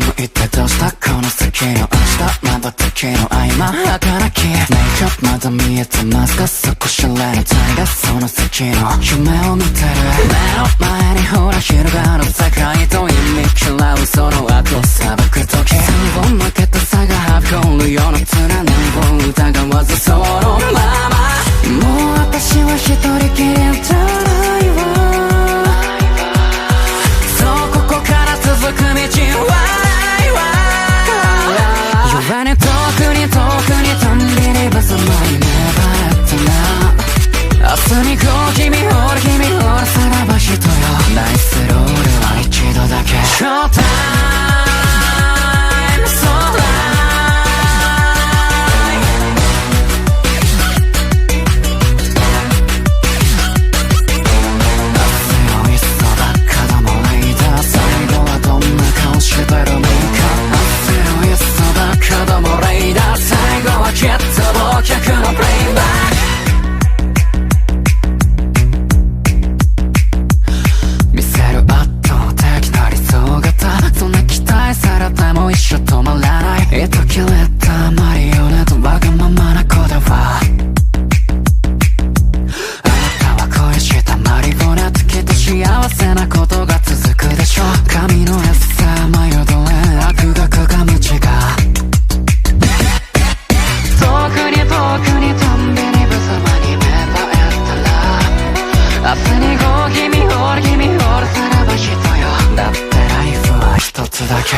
ついてどうしたこの先の明日まだ敵の合間働きメイクアッまだ見えてますか少しらの体がその先の夢を見てる目の前にほら広隅っこ君俺君ルさらば人よナイスロールは一度だけショータイムソーラ明っそっかも最後はどんな顔してるのかっかも最後はだけ